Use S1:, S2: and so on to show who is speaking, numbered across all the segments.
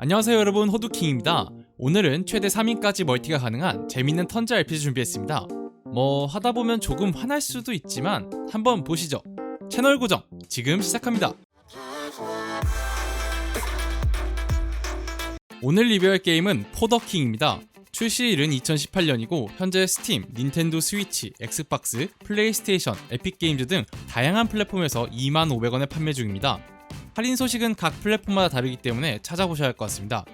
S1: 안녕하세요 여러분 호두킹입니다. 오늘은 최대 3인까지 멀티가 가능한 재밌는 턴제 RPG 준비했습니다. 뭐 하다 보면 조금 화날 수도 있지만 한번 보시죠. 채널 고정 지금 시작합니다. 오늘 리뷰할 게임은 포더킹입니다. 출시일은 2018년이고 현재 스팀, 닌텐도 스위치, 엑스박스, 플레이스테이션, 에픽게임즈 등 다양한 플랫폼에서 25,500원에 판매 중입니다. 할인 소식은 각 플랫폼마다 다르기 때문에 찾아보셔야 할 것 같습니다.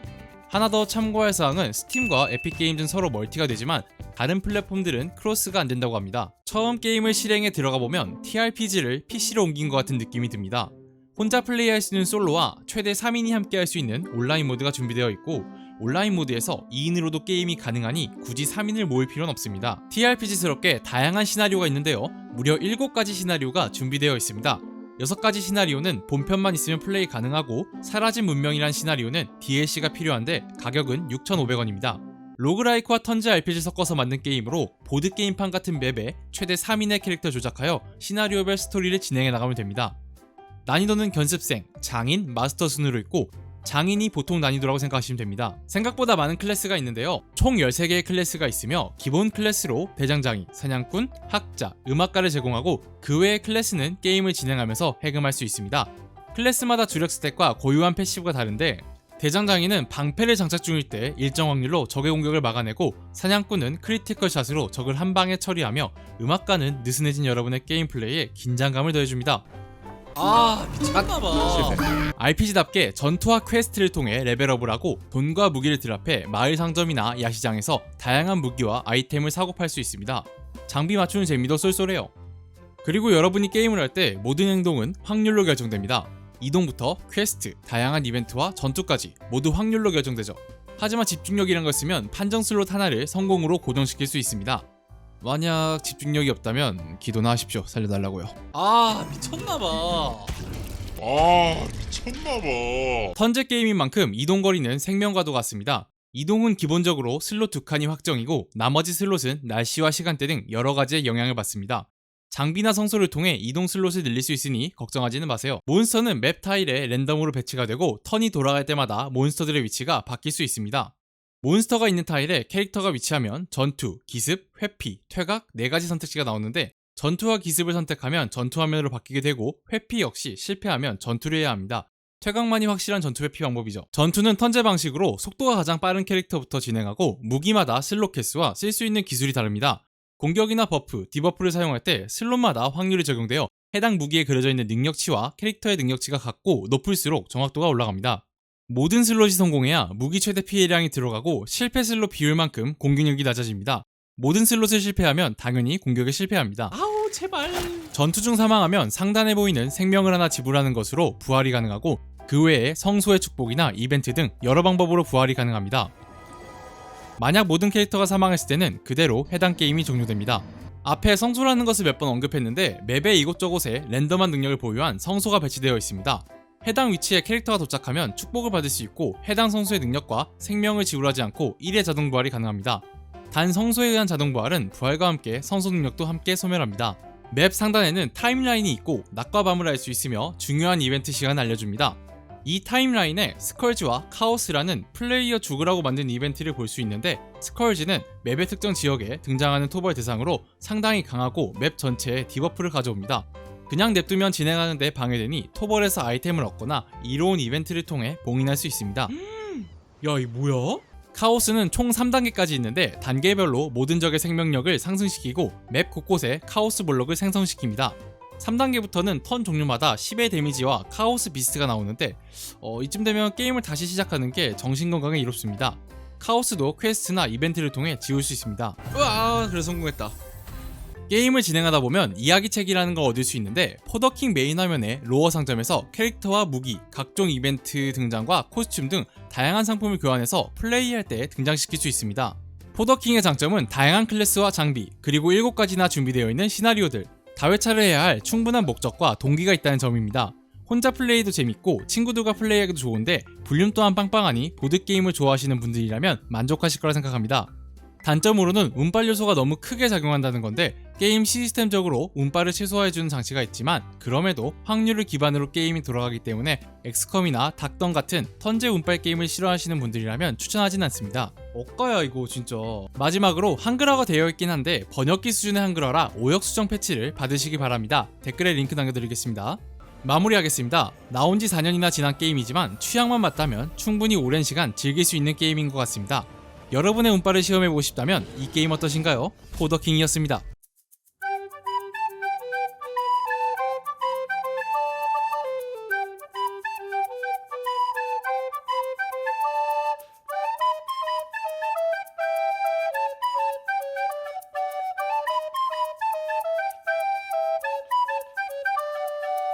S1: 하나 더 참고할 사항은 스팀과 에픽게임즈는 서로 멀티가 되지만 다른 플랫폼들은 크로스가 안 된다고 합니다. 처음 게임을 실행에 들어가 보면 TRPG를 PC로 옮긴 것 같은 느낌이 듭니다. 혼자 플레이할 수 있는 솔로와 최대 3인이 함께 할 수 있는 온라인 모드가 준비되어 있고 온라인 모드에서 2인으로도 게임이 가능하니 굳이 3인을 모을 필요는 없습니다. TRPG스럽게 다양한 시나리오가 있는데요. 무려 7가지 시나리오가 준비되어 있습니다. 6가지 시나리오는 본편만 있으면 플레이 가능하고 사라진 문명이란 시나리오는 DLC가 필요한데 가격은 6,500원입니다. 로그라이크와 턴제 RPG 섞어서 만든 게임으로 보드게임판 같은 맵에 최대 3인의 캐릭터 조작하여 시나리오별 스토리를 진행해 나가면 됩니다. 난이도는 견습생, 장인, 마스터 순으로 있고 장인이 보통 난이도라고 생각하시면 됩니다. 생각보다 많은 클래스가 있는데요. 총 13개의 클래스가 있으며 기본 클래스로 대장장이, 사냥꾼, 학자, 음악가를 제공하고 그 외의 클래스는 게임을 진행하면서 해금할 수 있습니다. 클래스마다 주력 스탯과 고유한 패시브가 다른데 대장장이는 방패를 장착 중일 때 일정 확률로 적의 공격을 막아내고 사냥꾼은 크리티컬 샷으로 적을 한 방에 처리하며 음악가는 느슨해진 여러분의 게임 플레이에 긴장감을 더해줍니다.
S2: 아 미쳤나봐
S1: RPG답게 전투와 퀘스트를 통해 레벨업을 하고 돈과 무기를 드랍해 마을 상점이나 야시장에서 다양한 무기와 아이템을 사고 팔 수 있습니다. 장비 맞추는 재미도 쏠쏠해요. 그리고 여러분이 게임을 할 때 모든 행동은 확률로 결정됩니다. 이동부터 퀘스트, 다양한 이벤트와 전투까지 모두 확률로 결정되죠. 하지만 집중력이란 걸 쓰면 판정 슬롯 하나를 성공으로 고정시킬 수 있습니다. 만약 집중력이 없다면 기도나 하십시오. 살려달라고요.
S2: 아 미쳤나봐
S3: 아 미쳤나봐
S1: 턴제 게임인 만큼 이동 거리는 생명과도 같습니다. 이동은 기본적으로 슬롯 두 칸이 확정이고 나머지 슬롯은 날씨와 시간대 등 여러 가지의 영향을 받습니다. 장비나 성소를 통해 이동 슬롯을 늘릴 수 있으니 걱정하지는 마세요. 몬스터는 맵 타일에 랜덤으로 배치가 되고 턴이 돌아갈 때마다 몬스터들의 위치가 바뀔 수 있습니다. 몬스터가 있는 타일에 캐릭터가 위치하면 전투, 기습, 회피, 퇴각 4가지 선택지가 나오는데 전투와 기습을 선택하면 전투 화면으로 바뀌게 되고 회피 역시 실패하면 전투를 해야 합니다. 퇴각만이 확실한 전투 회피 방법이죠. 전투는 턴제 방식으로 속도가 가장 빠른 캐릭터부터 진행하고 무기마다 슬롯 개수와 쓸 수 있는 기술이 다릅니다. 공격이나 버프, 디버프를 사용할 때 슬롯마다 확률이 적용되어 해당 무기에 그려져 있는 능력치와 캐릭터의 능력치가 같고 높을수록 정확도가 올라갑니다. 모든 슬롯이 성공해야 무기 최대 피해량이 들어가고 실패 슬롯 비율만큼 공격력이 낮아집니다. 모든 슬롯을 실패하면 당연히 공격에 실패합니다.
S2: 아우 제발
S1: 전투 중 사망하면 상단에 보이는 생명을 하나 지불하는 것으로 부활이 가능하고 그 외에 성소의 축복이나 이벤트 등 여러 방법으로 부활이 가능합니다. 만약 모든 캐릭터가 사망했을 때는 그대로 해당 게임이 종료됩니다. 앞에 성소라는 것을 몇 번 언급했는데 맵의 이곳저곳에 랜덤한 능력을 보유한 성소가 배치되어 있습니다. 해당 위치에 캐릭터가 도착하면 축복을 받을 수 있고 해당 성소의 능력과 생명을 지불하지 않고 1회 자동 부활이 가능합니다. 단 성소에 의한 자동 부활은 부활과 함께 성소 능력도 함께 소멸합니다. 맵 상단에는 타임라인이 있고 낮과 밤을 알 수 있으며 중요한 이벤트 시간을 알려줍니다. 이 타임라인에 스컬즈와 카오스라는 플레이어 죽으라고 만든 이벤트를 볼 수 있는데 스컬즈는 맵의 특정 지역에 등장하는 토벌 대상으로 상당히 강하고 맵 전체에 디버프를 가져옵니다. 그냥 냅두면 진행하는 데 방해되니 토벌에서 아이템을 얻거나 이로운 이벤트를 통해 봉인할 수 있습니다.
S2: 야 이 뭐야?
S1: 카오스는 총 3단계까지 있는데 단계별로 모든 적의 생명력을 상승시키고 맵 곳곳에 카오스 블록을 생성시킵니다. 3단계부터는 턴 종류마다 10의 데미지와 카오스 비스트가 나오는데 어, 이쯤 되면 게임을 다시 시작하는 게 정신건강에 이롭습니다. 카오스도 퀘스트나 이벤트를 통해 지울 수 있습니다.
S2: 으아 그래 성공했다
S1: 게임을 진행하다 보면 이야기책이라는 걸 얻을 수 있는데 포더킹 메인 화면의 로어 상점에서 캐릭터와 무기, 각종 이벤트 등장과 코스튬 등 다양한 상품을 교환해서 플레이할 때 등장시킬 수 있습니다. 포더킹의 장점은 다양한 클래스와 장비, 그리고 7가지나 준비되어 있는 시나리오들, 다회차를 해야 할 충분한 목적과 동기가 있다는 점입니다. 혼자 플레이도 재밌고 친구들과 플레이하기도 좋은데 볼륨 또한 빵빵하니 보드게임을 좋아하시는 분들이라면 만족하실 거라 생각합니다. 단점으로는 운빨 요소가 너무 크게 작용한다는 건데 게임 시스템적으로 운빨을 최소화해주는 장치가 있지만 그럼에도 확률을 기반으로 게임이 돌아가기 때문에 엑스컴이나 닥던 같은 턴제 운빨 게임을 싫어하시는 분들이라면 추천하진 않습니다.
S2: 억가야 이거 진짜.
S1: 마지막으로 한글화가 되어 있긴 한데 번역기 수준의 한글화라 오역 수정 패치를 받으시기 바랍니다. 댓글에 링크 남겨드리겠습니다. 마무리하겠습니다. 나온 지 4년이나 지난 게임이지만 취향만 맞다면 충분히 오랜 시간 즐길 수 있는 게임인 것 같습니다. 여러분의 운빨을 시험해보고 싶다면 이 게임 어떠신가요? 포더킹이었습니다.